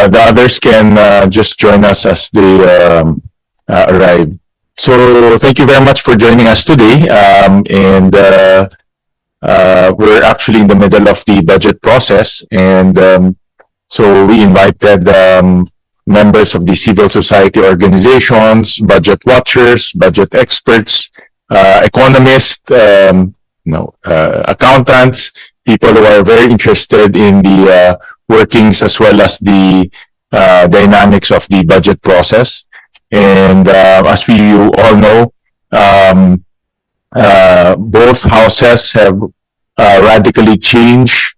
Uh, the others can uh, just join us as they um, uh, arrive. So thank you very much for joining us today. Um, and uh, uh, we're actually in the middle of the budget process. And um, so we invited um, members of the civil society organizations, budget watchers, budget experts, uh, economists, um, no, accountants, people who are very interested in the uh, workings as well as the uh, dynamics of the budget process. And uh, as we all know, um, uh, both houses have uh, radically changed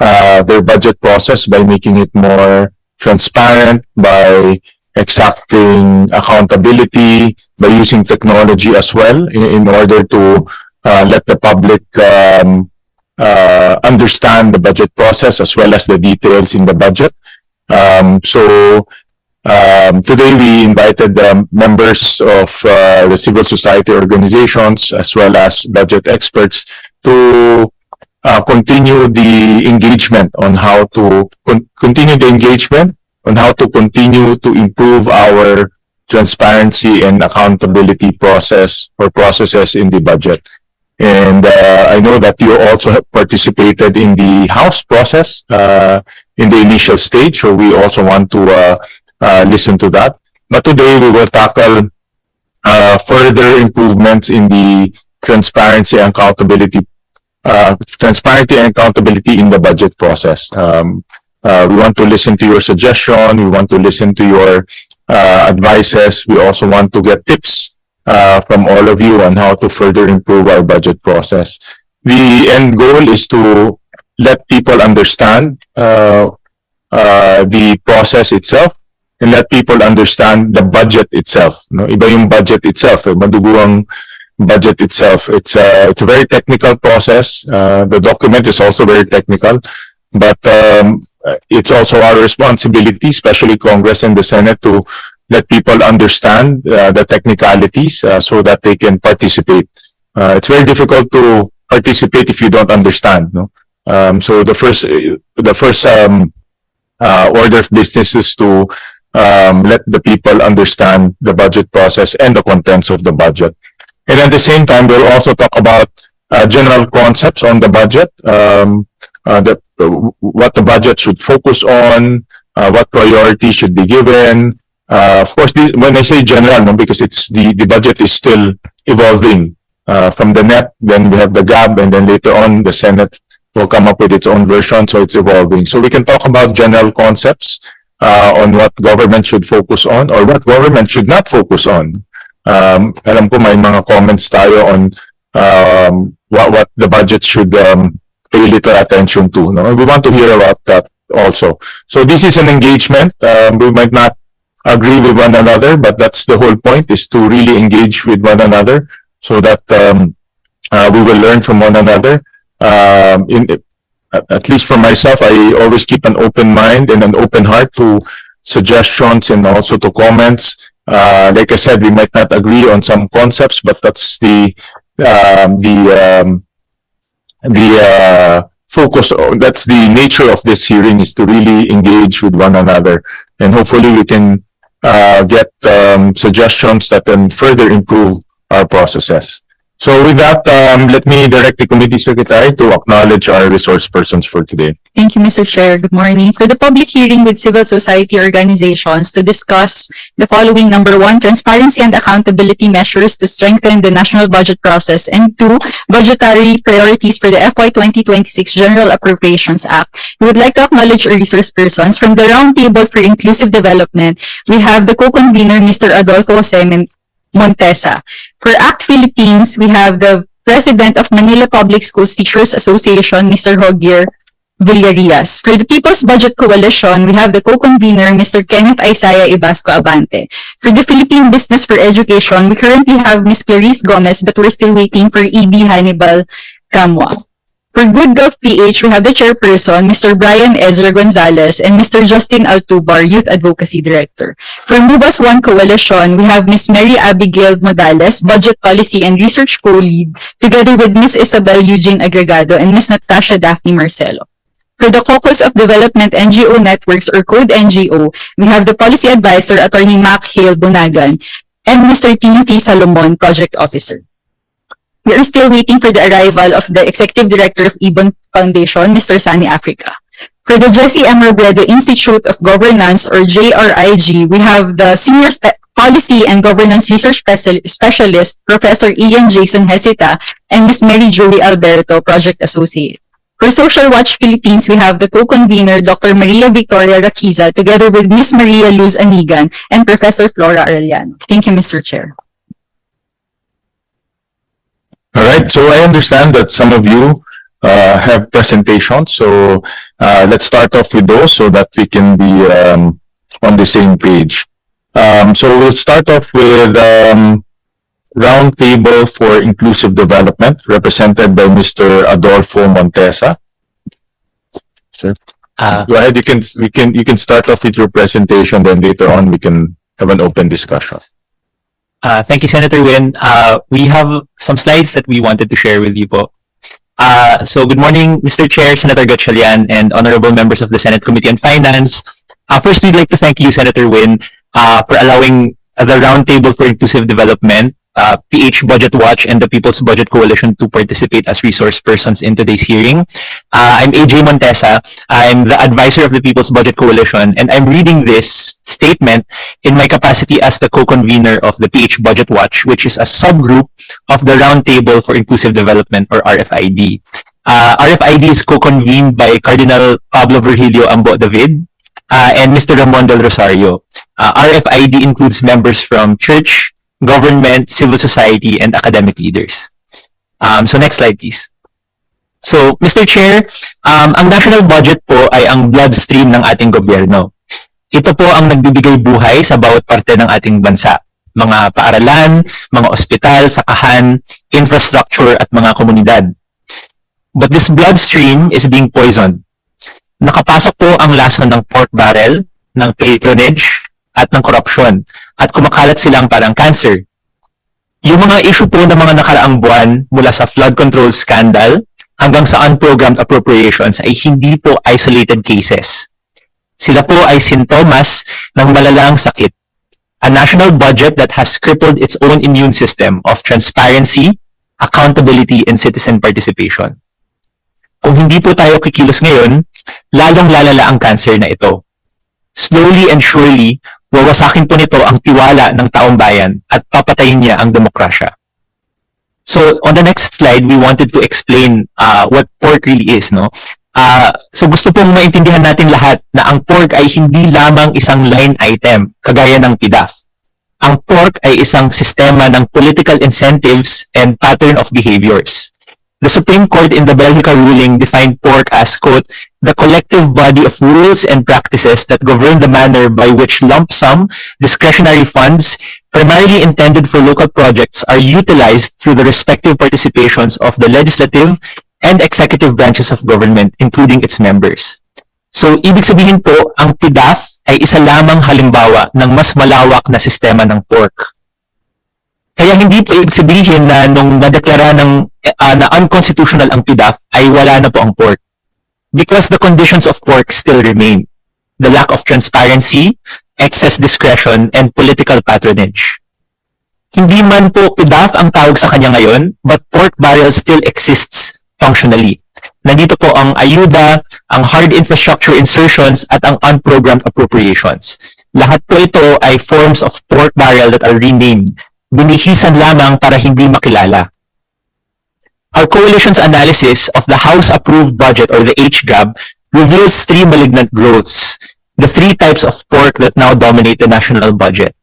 uh, their budget process by making it more transparent, by exacting accountability, by using technology as well in, in order to let the public um, uh, understand the budget process as well as the details in the budget. Um, so um, today we invited um, members of uh, the civil society organizations as well as budget experts to uh, continue the engagement on how to con- continue the engagement on how to continue to improve our transparency and accountability process or processes in the budget. And uh, I know that you also have participated in the House process uh, in the initial stage, so we also want to uh, uh, listen to that. But today we will tackle uh, further improvements in the transparency and accountability, uh, transparency and accountability in the budget process. Um, uh, we want to listen to your suggestion. We want to listen to your uh, advices. We also want to get tips uh, from all of you on how to further improve our budget process. The end goal is to let people understand uh, uh, the process itself and let people understand the budget itself. No? Iba yung budget itself. Eh. Madugo budget itself. It's a, it's a very technical process. Uh, the document is also very technical. But um, it's also our responsibility, especially Congress and the Senate, to let people understand uh, the technicalities uh, so that they can participate. Uh, it's very difficult to participate if you don't understand. No? Um, so the first, the first um, uh, order of business is to um, let the people understand the budget process and the contents of the budget. And at the same time, we'll also talk about uh, general concepts on the budget, um, uh, the, what the budget should focus on, uh, what priority should be given. Uh, of course, the, when I say general, no, because it's the, the budget is still evolving. Uh, from the net, then we have the GAB, and then later on, the Senate will come up with its own version, so it's evolving. So we can talk about general concepts uh, on what government should focus on or what government should not focus on. Um, alam ko may mga comments tayo on um, what, what the budget should um, pay little attention to. No? We want to hear about that also. So this is an engagement. Um, we might not agree with one another, but that's the whole point is to really engage with one another so that um, uh, we will learn from one another. Um, in, at least for myself, I always keep an open mind and an open heart to suggestions and also to comments. Uh, like I said, we might not agree on some concepts, but that's the um, the um, the uh, focus. That's the nature of this hearing is to really engage with one another, and hopefully we can uh, get um, suggestions that can further improve our processes. So with that, um, let me direct the committee secretary to acknowledge our resource persons for today. Thank you, Mr. Chair. Good morning. For the public hearing with civil society organizations to discuss the following, number one, transparency and accountability measures to strengthen the national budget process, and two, budgetary priorities for the FY 2026 General Appropriations Act. We would like to acknowledge our resource persons from the Roundtable for Inclusive Development. We have the co-convener, Mr. Adolfo Jose Men- Montesa. For ACT Philippines, we have the President of Manila Public Schools Teachers Association, Mr. Hogier Villarias. For the People's Budget Coalition, we have the co-convener, Mr. Kenneth Isaiah Ibasco Abante. For the Philippine Business for Education, we currently have Ms. Clarice Gomez, but we're still waiting for EB Hannibal Camwa. For Good Gov PH, we have the chairperson, Mr. Brian Ezra Gonzalez, and Mr. Justin Altubar, Youth Advocacy Director. For Move One Coalition, we have Ms. Mary Abigail Modales, Budget Policy and Research Co-Lead, together with Ms. Isabel Eugene Agregado and Ms. Natasha Daphne Marcelo. For the Caucus of Development NGO Networks or Code NGO, we have the Policy Advisor, Attorney Mac Hale Bunagan, and Mr. Timothy Salomon, Project Officer. We are still waiting for the arrival of the Executive Director of Ibon Foundation, Mr. Sani Africa. For the Jesse M. Robredo Institute of Governance or JRIG, we have the Senior Spe- Policy and Governance Research Special- Specialist, Professor Ian Jason Hesita, and Ms. Mary Julie Alberto, Project Associate. For Social Watch Philippines, we have the co-convener, Dr. Maria Victoria Raquiza, together with Ms. Maria Luz Anigan and Professor Flora Arellano. Thank you, Mr. Chair. All right, so I understand that some of you uh, have presentations, so uh, let's start off with those so that we can be um, on the same page. Um, so we'll start off with um, Roundtable for Inclusive Development, represented by Mr. Adolfo Montesa. Sir, Uh, go ahead, you can, we can, you can start off with your presentation, then later on we can have an open discussion. Uh, thank you, Senator Win. Uh, we have some slides that we wanted to share with you po. Uh, so good morning, Mr. Chair, Senator Gatchalian, and honorable members of the Senate Committee on Finance. Uh, first, we'd like to thank you, Senator Win, uh, for allowing the Roundtable for Inclusive Development, uh, PH Budget Watch, and the People's Budget Coalition to participate as resource persons in today's hearing. Uh, I'm AJ Montesa. I'm the advisor of the People's Budget Coalition, and I'm reading this statement in my capacity as the co-convener of the PH Budget Watch, which is a subgroup of the Roundtable for Inclusive Development or RFID. Uh, RFID is co-convened by Cardinal Pablo Virgilio Ambo David uh, and Mr. Ramon del Rosario. Uh, RFID includes members from church, government, civil society, and academic leaders. Um, so next slide, please. So, Mr. Chair, um, ang national budget po ay ang bloodstream ng ating gobyerno. Ito po ang nagbibigay buhay sa bawat parte ng ating bansa. Mga paaralan, mga ospital, sakahan, infrastructure at mga komunidad. But this bloodstream is being poisoned. Nakapasok po ang lason ng pork barrel, ng patronage, at ng korupsyon. At kumakalat silang parang cancer. Yung mga issue po ng mga nakaraang buwan mula sa flood control scandal hanggang sa unprogrammed appropriations ay hindi po isolated cases. Sila po ay sintomas ng malalang sakit. A national budget that has crippled its own immune system of transparency, accountability, and citizen participation. Kung hindi po tayo kikilos ngayon, lalong lalala ang cancer na ito. Slowly and surely, wawasakin po nito ang tiwala ng taong bayan at papatayin niya ang demokrasya. So, on the next slide, we wanted to explain uh, what pork really is, no? Ah, so gusto pong maintindihan natin lahat na ang pork ay hindi lamang isang line item kagaya ng PIDAF. Ang pork ay isang sistema ng political incentives and pattern of behaviors. The Supreme Court in the Belgica ruling defined pork as, quote, the collective body of rules and practices that govern the manner by which lump sum discretionary funds primarily intended for local projects are utilized through the respective participations of the legislative and executive branches of government, including its members. So, ibig sabihin po, ang PIDAF ay isa lamang halimbawa ng mas malawak na sistema ng pork. Kaya hindi po ibig sabihin na nung nadeklara ng ah, na unconstitutional ang PIDAF ay wala na po ang pork. Because the conditions of pork still remain. The lack of transparency, excess discretion, and political patronage. Hindi man po PIDAF ang tawag sa kanya ngayon, but pork barrel still exists functionally. Nandito po ang ayuda, ang hard infrastructure insertions, at ang unprogrammed appropriations. Lahat po ito ay forms of pork barrel that are renamed. Binihisan lamang para hindi makilala. Our coalition's analysis of the House-approved budget or the HGAB reveals three malignant growths, the three types of pork that now dominate the national budget.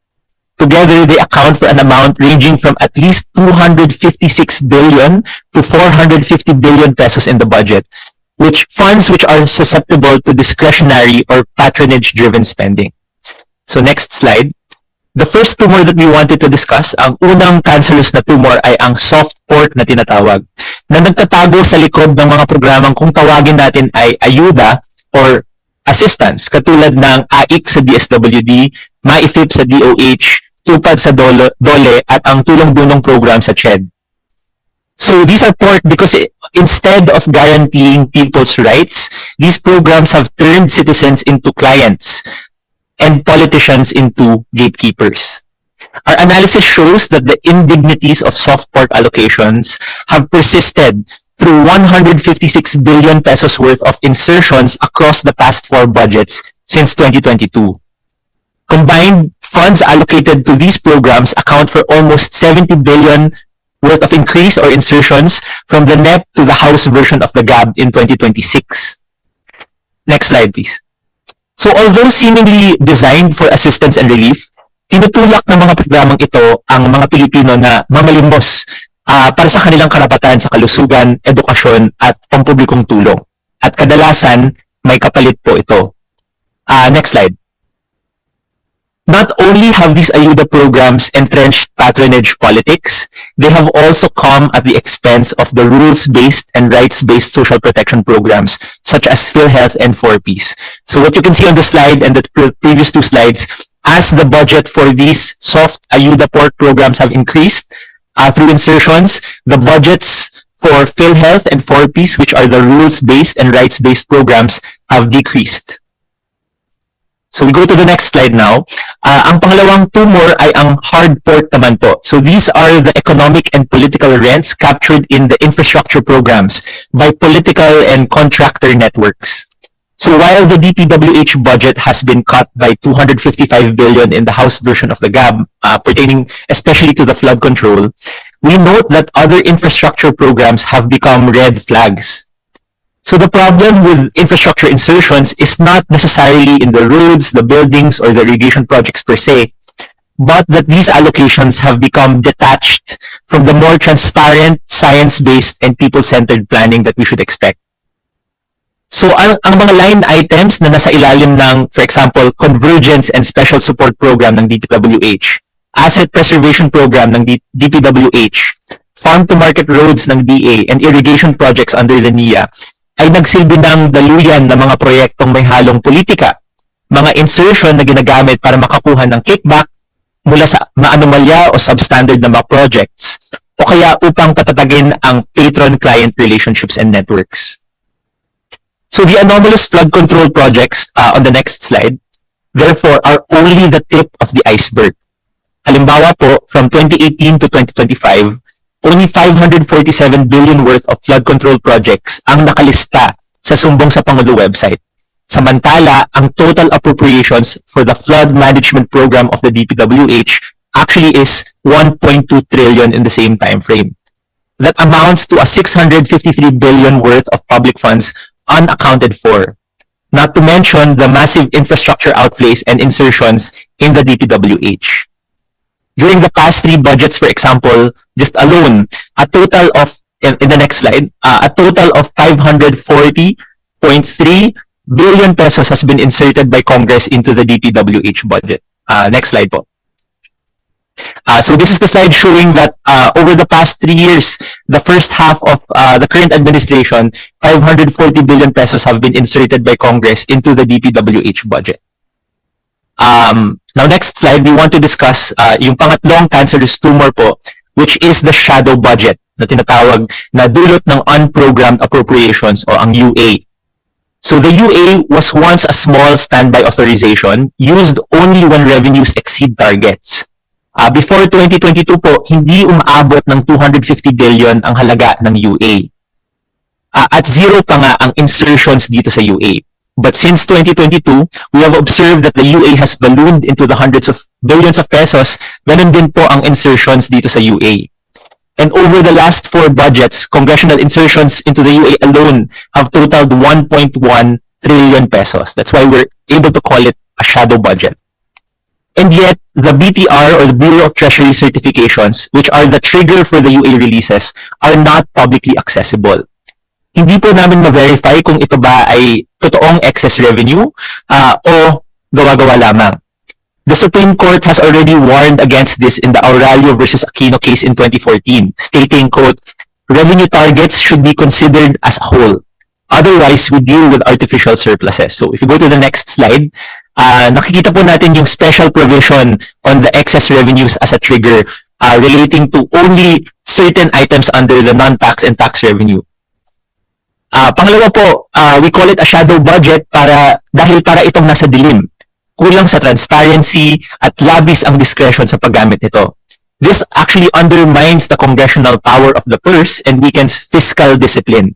Together, they account for an amount ranging from at least 256 billion to 450 billion pesos in the budget, which funds which are susceptible to discretionary or patronage-driven spending. So next slide. The first tumor that we wanted to discuss, ang unang cancerous na tumor ay ang soft pork na tinatawag, na nagtatago sa likod ng mga programang kung tawagin natin ay ayuda or assistance, katulad ng AIC sa DSWD, MAIFIP sa DOH, tupad sa dolo, DOLE at ang tulong-dunong program sa CHED. So these are pork because i- instead of guaranteeing people's rights, these programs have turned citizens into clients and politicians into gatekeepers. Our analysis shows that the indignities of soft pork allocations have persisted through 156 billion pesos worth of insertions across the past four budgets since 2022. Combined funds allocated to these programs account for almost 70 billion worth of increase or insertions from the NEP to the House version of the GAB in 2026. Next slide, please. So although seemingly designed for assistance and relief, tinutulak ng mga programang ito ang mga Pilipino na mamalimbos ah, para sa kanilang karapatan sa kalusugan, edukasyon at pampublikong tulong. At kadalasan, may kapalit po ito. Ah, next slide. Not only have these ayuda programs entrenched patronage politics, they have also come at the expense of the rules-based and rights-based social protection programs such as PhilHealth and 4Ps. So what you can see on the slide and the pre- previous two slides, as the budget for these soft ayuda port programs have increased uh, through insertions, the budgets for PhilHealth and 4Ps, which are the rules-based and rights-based programs, have decreased. So we go to the next slide now. Ah, ang pangalawang tumor ay ang hard port naman po. So these are the economic and political rents captured in the infrastructure programs by political and contractor networks. So while the DPWH budget has been cut by 255 billion in the House version of the GAB, uh, pertaining especially to the flood control, we note that other infrastructure programs have become red flags. So the problem with infrastructure insertions is not necessarily in the roads, the buildings, or the irrigation projects per se, but that these allocations have become detached from the more transparent, science-based, and people-centered planning that we should expect. So ang, ang mga line items na nasa ilalim ng, for example, Convergence and Special Support Program ng DPWH, Asset Preservation Program ng DPWH, Farm-to-Market Roads ng DA, and irrigation projects under the NIA, ay nagsilbi ng daluyan ng mga proyektong may halong politika, mga insertion na ginagamit para makakuha ng kickback mula sa maanomalya o substandard na mga projects, o kaya upang patatagin ang patron-client relationships and networks. So the anomalous flood control projects uh, on the next slide, therefore, are only the tip of the iceberg. Halimbawa po, from 2018 to 2025, only 547 billion worth of flood control projects ang nakalista sa Sumbong sa Pangulo website. Samantala, ang total appropriations for the flood management program of the DPWH actually is 1.2 trillion in the same time frame. That amounts to a 653 billion worth of public funds unaccounted for. Not to mention the massive infrastructure outlays and insertions in the DPWH. During the past three budgets, for example, just alone, a total of, in, in the next slide, uh, a total of 540.3 billion pesos has been inserted by Congress into the DPWH budget. Uh, next slide po. Uh, so this is the slide showing that uh, over the past three years, the first half of uh, the current administration, 540 billion pesos have been inserted by Congress into the DPWH budget. Um, now next slide, we want to discuss uh, yung pangatlong cancerous tumor po, which is the shadow budget na tinatawag na dulot ng unprogrammed appropriations o ang UA. So the UA was once a small standby authorization used only when revenues exceed targets. Ah, before 2022 po, hindi umaabot ng 250 billion ang halaga ng UA. Ah, at zero pa nga ang insertions dito sa UA. But since 2022, we have observed that the UA has ballooned into the hundreds of billions of pesos. Ganun din po ang insertions dito sa UA. And over the last four budgets, congressional insertions into the UA alone have totaled 1.1 trillion pesos. That's why we're able to call it a shadow budget. And yet, the BTR or the Bureau of Treasury certifications, which are the trigger for the UA releases, are not publicly accessible. Hindi po namin ma-verify kung ito ba ay totoong excess revenue ah, o gawa-gawa lamang. The Supreme Court has already warned against this in the Aurelio versus Aquino case in 2014, stating, quote, revenue targets should be considered as a whole. Otherwise, we deal with artificial surpluses. So if you go to the next slide, ah, nakikita po natin yung special provision on the excess revenues as a trigger uh, relating to only certain items under the non-tax and tax revenue. Ah, pangalawa po, ah, we call it a shadow budget para dahil para itong nasa dilim. Kulang sa transparency at labis ang discretion sa paggamit nito. This actually undermines the congressional power of the purse and weakens fiscal discipline.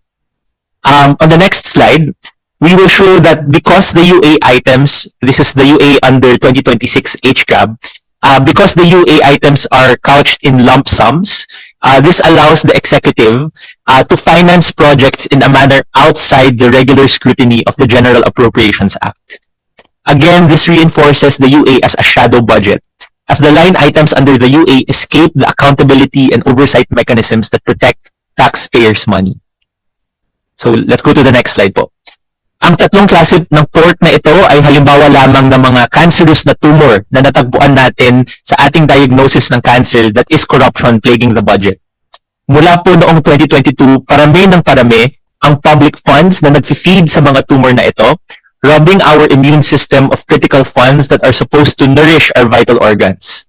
Um, on the next slide, we will show that because the UA items, this is the UA under 2026 HCAB, uh, because the UA items are couched in lump sums, uh, this allows the executive uh, to finance projects in a manner outside the regular scrutiny of the General Appropriations Act. Again, this reinforces the UA as a shadow budget, as the line items under the UA escape the accountability and oversight mechanisms that protect taxpayers' money. So let's go to the next slide po. Ang tatlong klase ng port na ito ay halimbawa lamang ng mga cancerous na tumor na natagpuan natin sa ating diagnosis ng cancer that is corruption plaguing the budget. Mula po noong 2022, parami ng parami ang public funds na nag-feed sa mga tumor na ito, robbing our immune system of critical funds that are supposed to nourish our vital organs.